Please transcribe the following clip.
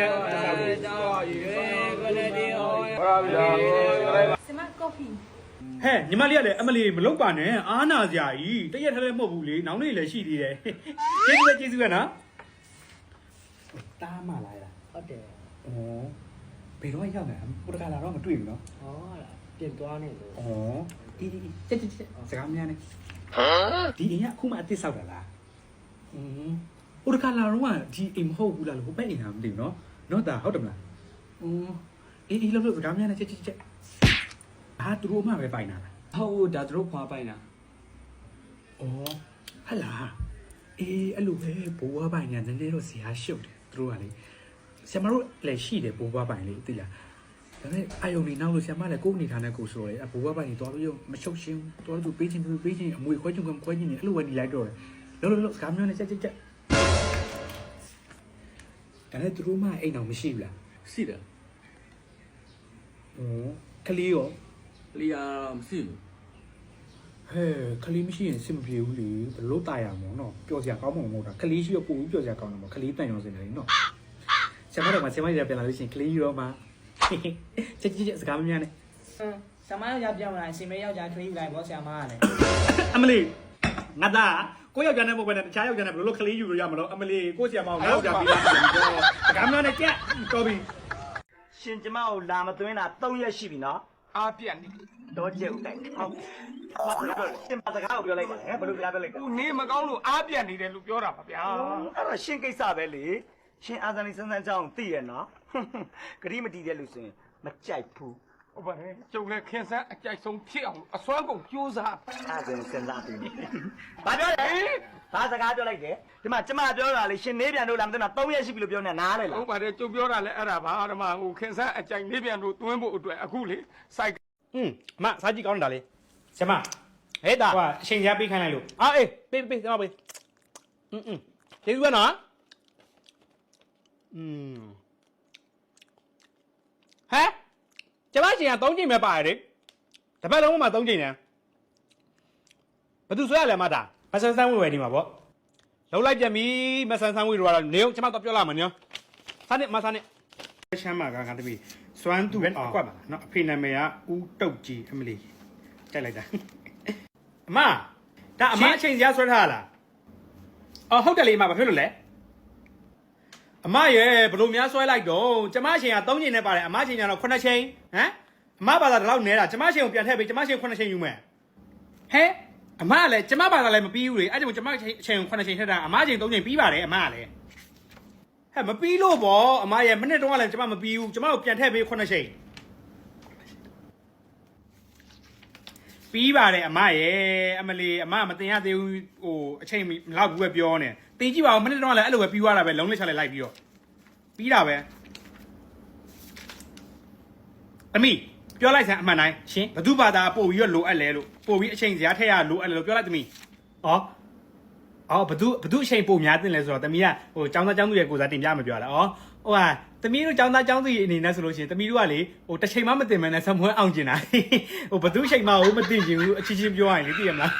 ချက်စားဖို့စမကော်ဖီဟဲ့ညီမလေးကလည်းအမလီမလုပ်ပါနဲ့အားနာစရာကြီးတရက်ထဲလည်းမဟုတ်ဘူးလေနောက်နေ့လည်းရှိသေးတယ်ကျေးဇူးပဲကျေးဇူးပဲနော်တားမလာလားဟုတ်တယ်ဩဘယ်တော့ရောက်လဲဟိုတကလာတော့မတွေ့ဘူးနော်ဟောလားပြင်သွားနေလို့ဩအေးအေးတက်တက်တက်စကားများနေဒီအိမ်ကအခုမှအသစ်ဆောက်တာလားอืม ဟိုတကလာတော့ကဒီအိမ်မဟုတ်ဘူးလားလို့ဟိုဘက်အိမ်ကမသိဘူးနော်နော်ဒါဟုတ်တယ်မလားဩအေးအေးလို့လို့စကားများနေချက်ချက်ချက်အာသူတို့မှပဲပိုင်တာလားဟုတ်ဒါတို့ခွာပိုင်တာ။အော်ဟလာအေးအဲ့လိုပဲဘိုးဘွားပိုင်ညာနည်းနည်းတော့ဇာရှုပ်တယ်သူတို့ကလေဆရာမတို့လည်းရှိတယ်ဘိုးဘွားပိုင်လေသိလားဒါပေမဲ့အာယုံနေနောက်လို့ဆရာမလည်းကိုယ်အနေထားနဲ့ကိုယ်ဆိုရဲအဘိုးဘွားပိုင်ကြီးတော်ပြီးတော့မရှုပ်ရှင်းတော်သူပေးချင်းသူပေးချင်းအမွေခွဲချုံကခွဲချင်းနေအဲ့လိုပဲနေလိုက်တော့တယ်လောလောလောစကားမျိုးနဲ့ချက်ချက်ချက် ဒါနဲ့သူတို့မှအိမ်အောင်မရှိဘူးလား ရှိတယ် ။ဩကလေးရော လီယာမရှိဘူး ဟဲ့ကလေးမရှိရင်စင်မပြေဘူးလေဘယ်လို့ตายရမလို့နော်ပျော်စရာကောင်းမှာမဟုတ်တာကလေးရှိရပို့ပြီးပျော်စရာကောင်းတယ်မဟုတ်ကလေးတန်ရောစင်တယ်နော်ဆရာမတော်မှာဆရာမကြီးပြန်လာလို့ရှိရင်ကလေးရောမှာချက်ချက်ချက်စကားမများနဲ့ ဆမယောက်ျားပြောင်းလာရှင်မေယောက်ျားထွေးယူလိုက်ဘောဆရာမကလည်း အမလီ ငါသားကိုယောက်ျားနဲ့မဟုတ်ဘဲနဲ့တခြားယောက်ျားနဲ့ဘယ်လိုကလေးယူလို့ရမလို့အမလီကိုဆရာမအောင်ယောက်ျားပြီးလာပြီတော့စကားမများနဲ့ကြက်တော်ပြီရှင်ကျမကိုလာမသွင်းတာ3ရက်ရှိပြီနော်အားပြက်နေတော့ကျုပ်တိုက်ဟုတ်ရှင်မစကားကိုပြောလိုက်ပါဟဲ့ဘယ်လိုပြောပြောလိုက်တာဦးနေမကောင်းလို့အားပြက်နေတယ်လို့ပြောတာပါဗျာအဲ့တော့ရှင်ကိစ္စပဲလေရှင်အာဇာနည်စန်းစန်းကြောင်းသိရနော်ဂရိမတီတဲ့လူဆိုရင်မကြိုက်ဘူး ဟုတ်ပါတယ်ကျုပ်လည်းခင်ဆန်းအကြိုက်ဆုံးဖြစ်အောင်အစွမ်းကုန်ကြိုးစား အဲ့ဒါဆိုရင်စဉ်းစားပြီးဘာပြောလဲဘာစကားပြောလိုက်တယ်ဒီမှာကျမပြောတာလေရှင်နေပြန်လို့လာမသိတာ3ရက်ရှိပြီလို့ပြောနေတာနားလေလား ဟုတ်ပါတယ်ကျုပ်ပြောတာလည်းအဲ့ဒါပါဓမ္မဟိုခင်ဆန်းအကြိုက်နေပြန်လို့တွင်းဖို့အတွက်အခုလေစိုက် อืมအမစားကြည့်ကောင်းတာလေဆရာမဟဲ့တာဟိုအချိန်ကြားပေးခိုင်းလိုက်လို့အာအေးပေးပေးဆရာမပေးอืมอืมကျေးဇူးပဲနော်อืมဟဲ့ ကျမရှင်က3ချိန်ပဲပါတယ်လေတစ်ပတ်လုံးမှ3ချိန်နဲ့ဘယ်သူဆွဲရလဲမတာမဆန်းဆန်းဝေဝယ်နေမှာပေါ့လုံးလိုက်ပြန်ပြီမဆန်းဆန်းဝေတော့နေအောင်ကျမတော့ပြောလာမှာနော်စားနေမစားနေရှမ်းမှာကကတပြီစွမ်းသူအောင်အကွက်ပါနော်အဖေနာမည်ကဦးတုတ်ကြီးအမလီကြိုက်လိုက်တာအမဒါအမအချိန်စရာဆွဲထားလားအော်ဟုတ်တယ်လေအမဘာဖြစ်လို့လဲ အမရဲ့ဘလို့များဆွဲလိုက်တော့ကျမအချိန်က3ချိန်နဲ့ပါတယ်အမအချိန်ကတော့9ချိန်ဟမ်အမဘာသာဒီလောက်နဲတာကျမအချိန်ကိုပြန်ထည့်ပေးကျမအချိန်9ချိန်ယူမယ်ဟဲအမကလည်းကျမဘာသာလည်းမပြီးဘူးလေအဲ့ဒါကြောင့်ကျမအချိန်အချိန်ကို9ချိန်ထည့်တာအမအချိန်3ချိန်ပြီးပါတယ်အမကလည်းဟဲ့မပြီးလို့ဗောအမရဲ့မနေ့တုန်းကလည်းကျွန်မမပြီးဘူးကျွန်မကိုပြန်ထည့်ပေးခုနှစ်ချိန် ပြီးပါတယ်အမရဲ့အမလီအမမတင်ရသေးဘူးဟိုအချိန်မလောက်ဘူးပဲပြောနေတင်ကြည့်ပါဦးမနေ့တုန်းကလည်းအဲ့လိုပဲပြီးသွားတာပဲလုံးလေးချလိုက်လိုက်ပြီးတော့ပြီးတာပဲအမီပြောလိုက်စမ်းအမှန်တိုင်းရှင်ဘသူဘာသာပို့ပြီးတော့လိုအပ်လဲလို့ပို့ပြီးအချိန်စရာထည့်ရလိုအပ်လဲလို့ပြောလိုက်သမီးဩအော်ဘသူဘသူအချိန်ပိုများတင်လဲဆိုတော့တမီးကဟိုចောင်းသားចောင်းသူရဲ့ကိုစားတင်ပြမပြောတာ။အော် ဟိုဟာတမီးတို့ចောင်းသားចောင်းသူရဲ့အနေနဲ့ဆိုလို့ရှိရင်တမီးတို့ကလေဟိုတစ်ချိန်မှမတင်မနဲ့ဆမွဲအောင်ကျင်တာ။ဟိုဘသူအချိန်မှဟိုမတင်ချင်ဘူးအချင်းချင်းပြောရရင်လေသိရမလား